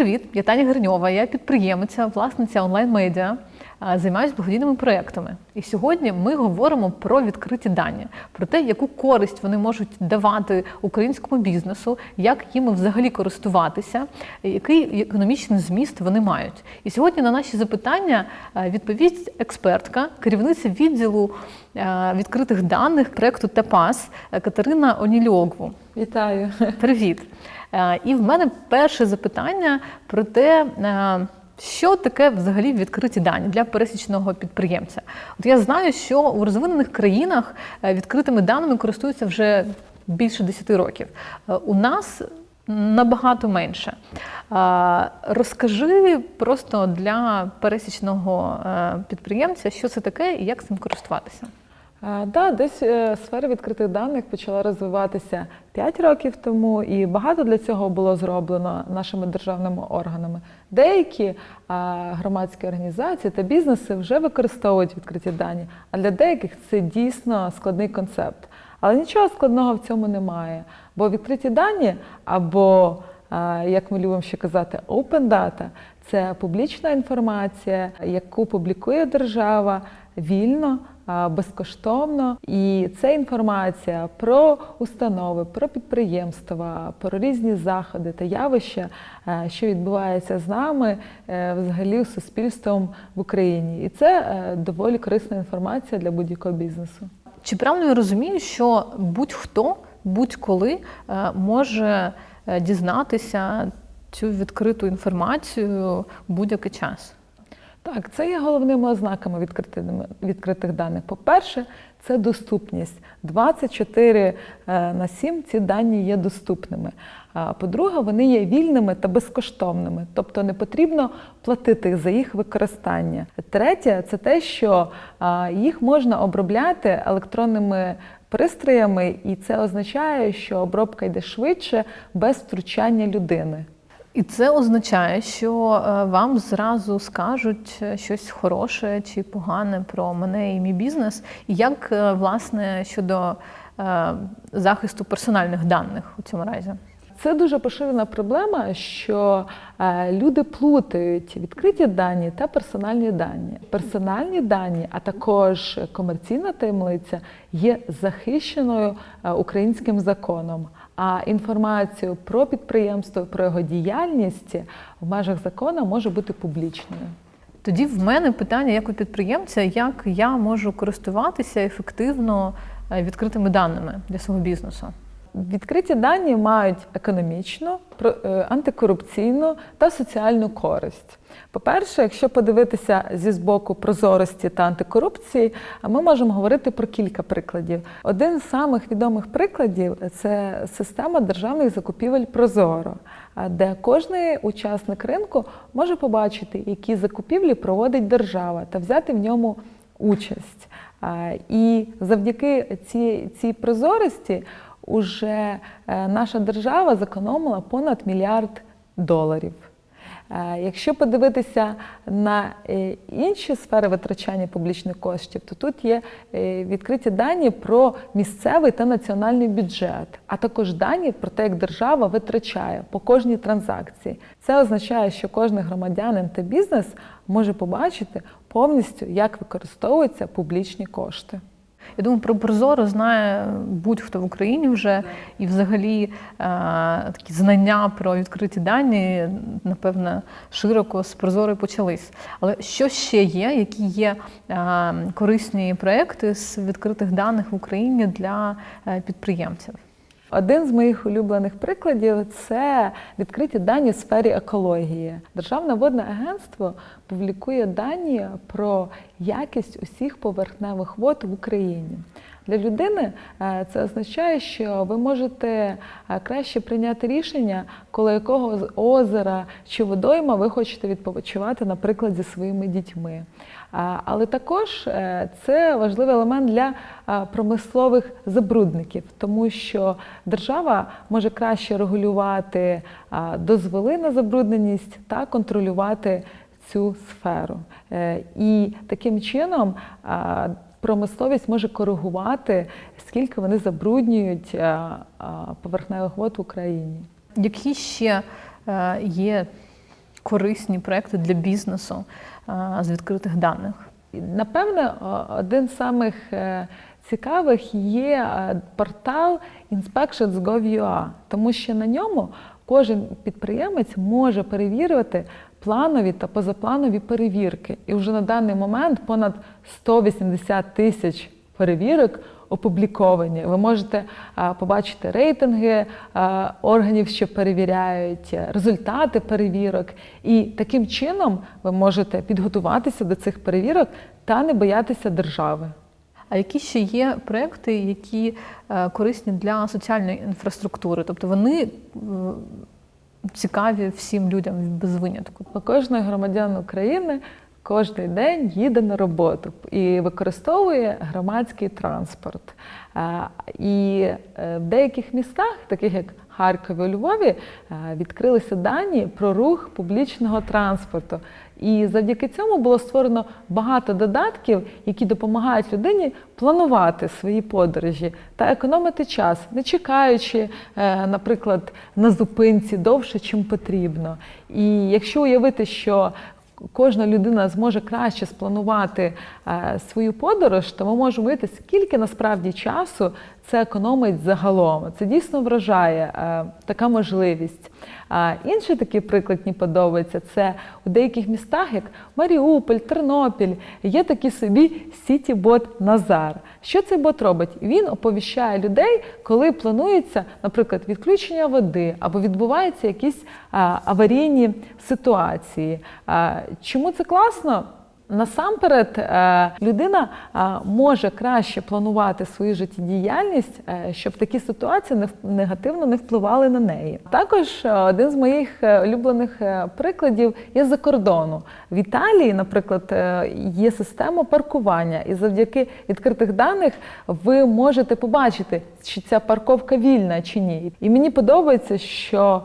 привіт! Я Таня Гриньова, я підприємиця, власниця онлайн-медіа. Займаюся благодійними проектами. І сьогодні ми говоримо про відкриті дані, про те, яку користь вони можуть давати українському бізнесу, як їм взагалі користуватися, який економічний зміст вони мають. І сьогодні на наші запитання відповість експертка, керівниця відділу відкритих даних проекту ТЕПАС е, Катерина Онільогву. Вітаю. Привіт! І в мене перше запитання про те, що таке взагалі відкриті дані для пересічного підприємця. От я знаю, що у розвинених країнах е, відкритими даними користуються вже більше 10 років. Е, У нас набагато менше. Розкажи просто для пересічного е, підприємця, що це таке і як цим користуватися. А, Да, десь е, сфера відкритих даних почала розвиватися 5 років тому, і багато для цього було зроблено нашими державними органами. Деякі громадські організації та бізнеси вже використовують відкриті дані, а для деяких це дійсно складний концепт. Але нічого складного в цьому немає, бо відкриті дані або як ми любимо ще казати, open data – це публічна інформація, яку публікує держава вільно, безкоштовно. І це інформація про установи, про підприємства, про різні заходи та явища, е, що відбуваються з нами, е, взагалі з суспільством в Україні. І це е, доволі корисна інформація для будь-якого бізнесу. Чи правильно я розумію, що будь-хто будь-коли може дізнатися цю відкриту інформацію будь-який час? Так, це є головними ознаками відкритих, даних. По-перше, це доступність. 24 е, на 7 ці дані є доступними. По-друге, вони є вільними та безкоштовними, тобто не потрібно платити за їх використання. Третє, це те, що їх можна обробляти електронними пристроями, і це означає, що обробка йде швидше без втручання людини. І це означає, що е, вам зразу скажуть е, щось хороше чи погане про мене і мій бізнес, і як е, власне щодо захисту персональних даних у цьому разі. Це дуже поширена проблема, що люди плутають відкриті дані та персональні дані. Персональні дані, а також комерційна таємниця є захищеною українським законом. А інформацію про підприємство, про його діяльність в межах закону може бути публічною. Тоді в мене питання як у підприємця, як я можу користуватися ефективно е, відкритими даними для свого бізнесу. Відкриті дані мають економічну, е, антикорупційну та соціальну користь. По-перше, якщо подивитися зі збоку прозорості та антикорупції, ми можемо говорити про кілька прикладів. Один з самих відомих прикладів це система державних закупівель Прозоро, де кожний учасник ринку може побачити, які закупівлі проводить держава та взяти в ньому участь. І завдяки цій, цій прозорості уже е, наша держава зекономила понад мільярд доларів. Е, Якщо подивитися на е, інші сфери витрачання публічних коштів, то тут є відкриті дані про місцевий та національний бюджет, а також дані про те, як держава витрачає по кожній транзакції. Це означає, що кожен громадянин та бізнес може побачити повністю, як використовуються публічні кошти. Я думаю, про Прозоро знає будь-хто в Україні вже, і взагалі е, такі знання про відкриті дані, напевно, широко з Прозоро почались. Але що ще є, які є е, корисні проекти з відкритих даних в Україні для е, підприємців? Один з моїх улюблених прикладів це відкриті дані в сфері екології. Державне водне агентство публікує дані про якість усіх поверхневих вод в Україні. Для людини е, це означає, що ви можете е, краще прийняти рішення, коло якого озера чи водойма ви хочете відпочивати, наприклад, зі своїми дітьми. Але також е, це важливий елемент для промислових забрудників, тому що держава може краще регулювати дозволи на забрудненість та контролювати цю сферу. Е, І таким чином промисловість може коригувати, скільки вони забруднюють а, а, поверхневих вод в Україні. Які ще е, є корисні проекти для бізнесу е, з відкритих даних? Напевне, один з самих е, цікавих є е, портал Inspections.gov.ua, тому що на ньому кожен підприємець може перевірювати планові та позапланові перевірки. І вже на даний момент понад 180 тисяч перевірок опубліковані. Ви можете побачити рейтинги органів, що перевіряють, е, результати перевірок. І таким чином ви можете підготуватися до цих перевірок та не боятися держави. А які ще є проекти, які е, корисні для соціальної інфраструктури? Тобто вони е, цікаві всім людям без винятку? Кожний громадян України кожен день їде на роботу і використовує громадський транспорт. Е, І е, в деяких містах, таких як Харкові, у Львові, е, відкрилися дані про рух публічного транспорту. І завдяки цьому було створено багато додатків, які допомагають людині планувати свої подорожі та економити час, не чекаючи, е, наприклад, на зупинці довше, чим потрібно. І якщо уявити, що кожна людина зможе краще спланувати е, свою подорож, то ми можемо уявити, скільки насправді часу це економить загалом. Це дійсно вражає е, така можливість. Інший такий приклад мені подобається це у деяких містах, як Маріуполь, Тернопіль, є такий собі сіті-бот Назар. Що цей бот робить? Він оповіщає людей, коли планується, наприклад, відключення води або відбуваються якісь аварійні ситуації. Чому це класно? Насамперед, е, людина е, може краще планувати свою життєдіяльність, е, щоб такі ситуації негативно не впливали на неї. Також один з моїх улюблених прикладів є за кордону. В Італії, наприклад, є система паркування, і завдяки відкритих даних ви можете побачити, чи ця парковка вільна чи ні. І мені подобається, що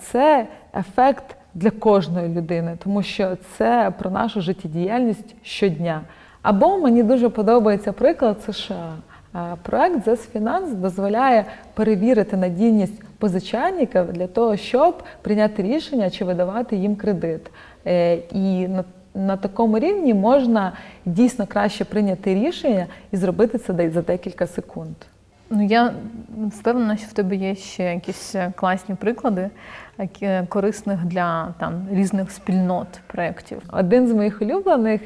це ефект для кожної людини, тому що це про нашу життєдіяльність щодня. Або мені дуже подобається приклад США. Е, Проект ZES Finance дозволяє перевірити надійність позичальників для того, щоб прийняти рішення чи видавати їм кредит. Е, І на, такому рівні можна дійсно краще прийняти рішення і зробити це за декілька секунд. Ну я впевнена, що в тебе є ще якісь е, класні приклади, корисних для там різних спільнот проєктів. Один з моїх улюблених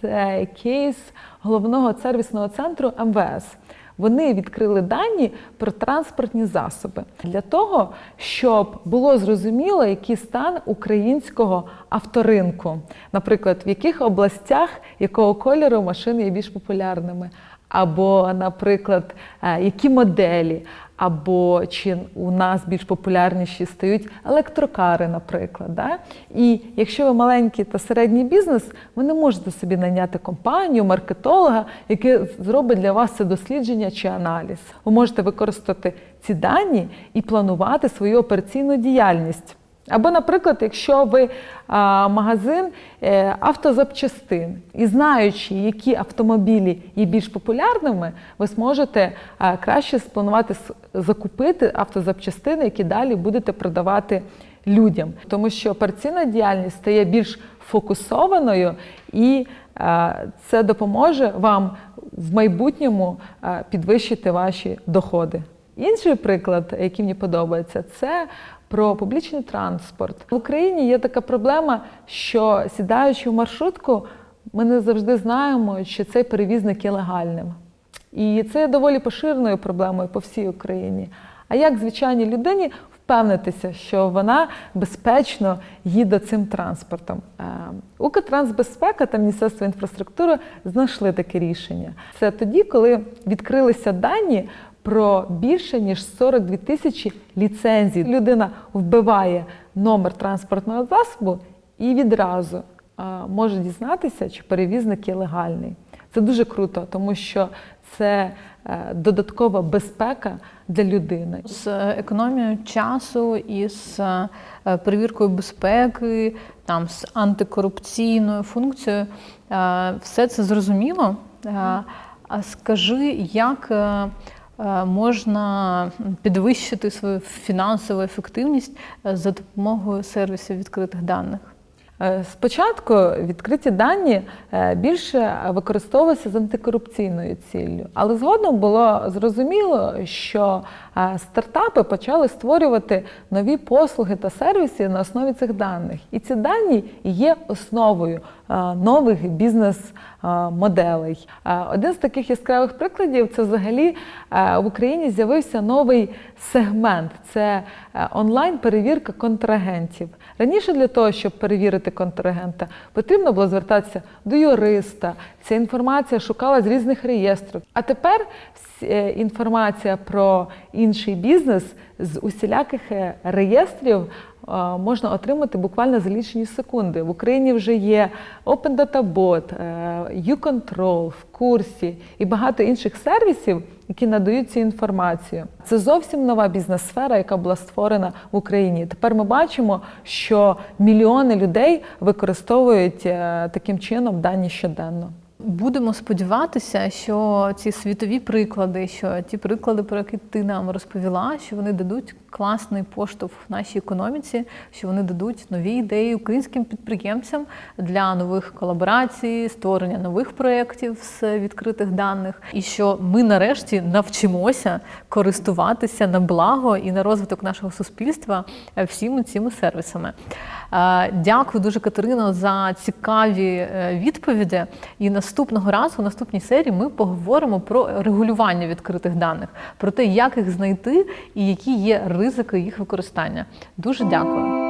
це кейс головного сервісного центру МВС. Вони відкрили дані про транспортні засоби для того, щоб було зрозуміло, який стан українського авторинку, наприклад, в яких областях якого кольору машини є більш популярними, або, наприклад, е, які моделі, або чи у нас більш популярніші стають електрокари, наприклад. Да? І якщо ви маленький та середній бізнес, ви не можете собі найняти компанію, маркетолога, який зробить для вас це дослідження чи аналіз. Ви можете використати ці дані і планувати свою операційну діяльність. Або, наприклад, якщо ви магазин е, автозапчастин і знаючи, які автомобілі є більш популярними, ви зможете краще спланувати закупити автозапчастини, які далі будете продавати людям, тому що операційна діяльність стає більш фокусованою, і це допоможе вам в майбутньому підвищити ваші доходи. Інший приклад, який мені подобається, це про публічний транспорт. В Україні є така проблема, що сідаючи в маршрутку, ми не завжди знаємо, чи цей перевізник є легальним. І це є доволі поширеною проблемою по всій Україні. А як звичайній людині впевнитися, що вона безпечно їде цим транспортом? Е, Укртрансбезпека та Міністерство інфраструктури знайшли таке рішення. Це тоді, коли відкрилися дані про більше ніж 42 тисячі ліцензій. Людина вбиває номер транспортного засобу і відразу може дізнатися, чи перевізник є легальний. Це дуже круто, тому що це е, додаткова безпека для людини. З е, економією часу і з е, перевіркою безпеки, там з антикорупційною функцією, все це зрозуміло. А скажи, як можна підвищити свою фінансову ефективність е, за допомогою сервісів відкритих даних? Е, Спочатку відкриті дані е, більше використовувалися з антикорупційною ціллю, але згодом було зрозуміло, що е, стартапи почали створювати нові послуги та сервіси на основі цих даних. І ці дані є основою е, нових бізнес-моделей. Е, Один з таких яскравих прикладів це взагалі е, в Україні з'явився новий сегмент це е, онлайн-перевірка контрагентів. Раніше для того, щоб перевірити контрагента, потрібно було звертатися до юриста. Ця інформація шукала з різних реєстрів. А тепер е, інформація про інший бізнес з усіляких е, реєстрів е, можна отримати буквально за лічені секунди. В Україні вже є Open Data Bot, е, U-Control, в курсі і багато інших сервісів, які надають цю інформацію. Це зовсім нова бізнес-сфера, яка була створена в Україні. Тепер ми бачимо, що мільйони людей використовують е, таким чином дані щоденно. Будемо сподіватися, що ці світові приклади, що ті приклади, про які ти нам розповіла, що вони дадуть класний поштовх в нашій економіці, що вони дадуть нові ідеї українським підприємцям для нових колаборацій, створення нових проєктів з відкритих даних, і що ми нарешті навчимося користуватися на благо і на розвиток нашого суспільства е, всіми цими сервісами. Е, Дякую дуже, Катерино, за цікаві е, відповіді. І наступного разу, в наступній серії, ми поговоримо про регулювання відкритих даних, про те, як їх знайти і які є ризики їх використання. Дуже дякую.